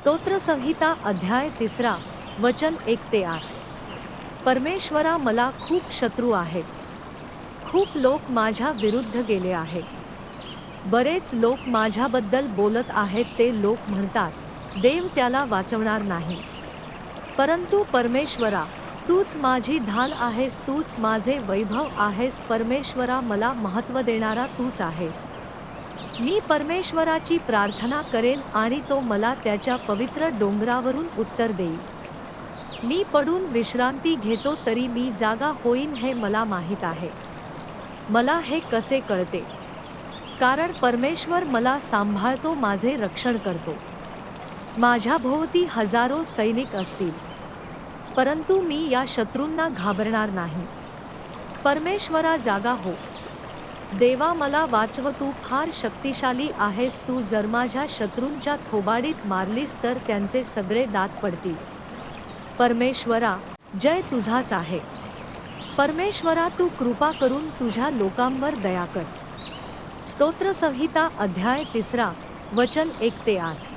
स्तोत्रसंहिता अध्याय तिसरा वचन एक ते आठ. परमेश्वरा मला खूप शत्रू आहेत. खूप लोक माझ्या विरुद्ध गेले आहेत. बरेच लोक माझ्याबद्दल बोलत आहेत ते लोक म्हणतात देव त्याला वाचवणार नाही. परंतु परमेश्वरा तूच माझी ढाल आहेस तूच माझे वैभव आहेस परमेश्वरा मला महत्त्व देणारा तूच आहेस. मी परमेश्वराची प्रार्थना करेन आणि तो मला त्याच्या पवित्र डोंगरावरून उत्तर देईल. मी पडून विश्रांती घेतो तरी मी जागा होईन हे मला माहीत आहे. मला हे कसे कळते? कारण परमेश्वर मला सांभाळतो माझे रक्षण करतो. माझ्या भोवती हजारो सैनिक असतील. परंतु मी या शत्रूंना घाबरणार नाही. परमेश्वरा जागा हो. देवा मला वाचव तू फार शक्तिशाली आहेस तू जर माझ्या शत्रूंच्या थोबाडीत मारलीस तर त्यांचे सगळे दात पडतील. परमेश्वरा जय तुझाच आहे. परमेश्वरा तू कृपा करून तुझ्या लोकांवर दया कर. स्तोत्रसंहिता अध्याय तिसरा वचन एक ते आठ.